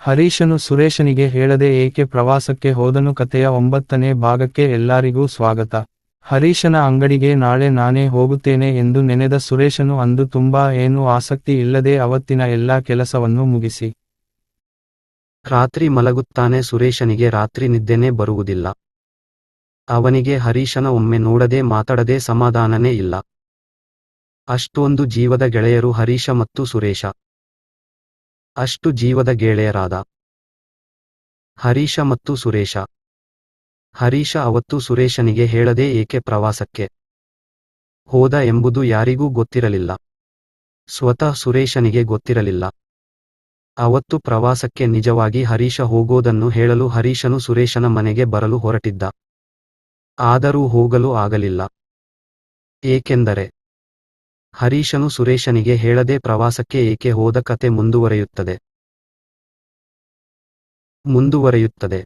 ಹರೀಶನು ಸುರೇಶನಿಗೆ ಹೇಳದೆ ಏಕೆ ಪ್ರವಾಸಕ್ಕೆ ಹೋದನು? ಕಥೆಯ ಒಂಬತ್ತನೇ ಭಾಗಕ್ಕೆ ಎಲ್ಲರಿಗೂ ಸ್ವಾಗತ. ಹರೀಶನ ಅಂಗಡಿಗೆ ನಾಳೆ ನಾನೇ ಹೋಗುತ್ತೇನೆ ಎಂದು ನೆನೆದ ಸುರೇಶನು ಅಂದು ತುಂಬಾ ಏನೂ ಆಸಕ್ತಿ ಇಲ್ಲದೆ ಅವತ್ತಿನ ಎಲ್ಲಾ ಕೆಲಸವನ್ನು ಮುಗಿಸಿ. ರಾತ್ರಿ ಮಲಗುತ್ತಾನೆ ಸುರೇಶನಿಗೆ, ರಾತ್ರಿ ನಿದ್ದೆನೇ ಬರುವುದಿಲ್ಲ. ಅವನಿಗೆ ಹರೀಶನ ಒಮ್ಮೆ ನೋಡದೆ ಮಾತಾಡದೆ ಸಮಾಧಾನನೇ ಇಲ್ಲ. ಅಷ್ಟೊಂದು ಜೀವದ ಗೆಳೆಯರು ಹರೀಶ ಮತ್ತು ಸುರೇಶ. ಅಷ್ಟು ಜೀವದ ಗೆಳೆಯರಾದ. ಹರೀಶ ಮತ್ತು ಸುರೇಶ. ಹರೀಶ ಅವತ್ತು ಸುರೇಶನಿಗೆ ಹೇಳದೆ ಏಕೆ ಪ್ರವಾಸಕ್ಕೆ ಹೋದ ಎಂಬುದು ಯಾರಿಗೂ ಗೊತ್ತಿರಲಿಲ್ಲ. ಸ್ವತಃ ಸುರೇಶನಿಗೆ ಗೊತ್ತಿರಲಿಲ್ಲ. ಅವತ್ತು ಪ್ರವಾಸಕ್ಕೆ ನಿಜವಾಗಿ ಹರೀಶ ಹೋಗೋದನ್ನು ಹೇಳಲು ಹರೀಶನು ಸುರೇಶನ ಮನೆಗೆ ಬರಲು ಹೊರಟಿದ್ದ. ಆದರೂ ಹೋಗಲು ಆಗಲಿಲ್ಲ. ಏಕೆಂದರೆ ಹರೀಶನು ಸುರೇಶನಿಗೆ ಹೇಳದೆ ಪ್ರವಾಸಕ್ಕೆ ಏಕೆ ಹೋದ ಕತೆ ಮುಂದುವರೆಯುತ್ತದೆ. ಮುಂದುವರೆಯುತ್ತದೆ.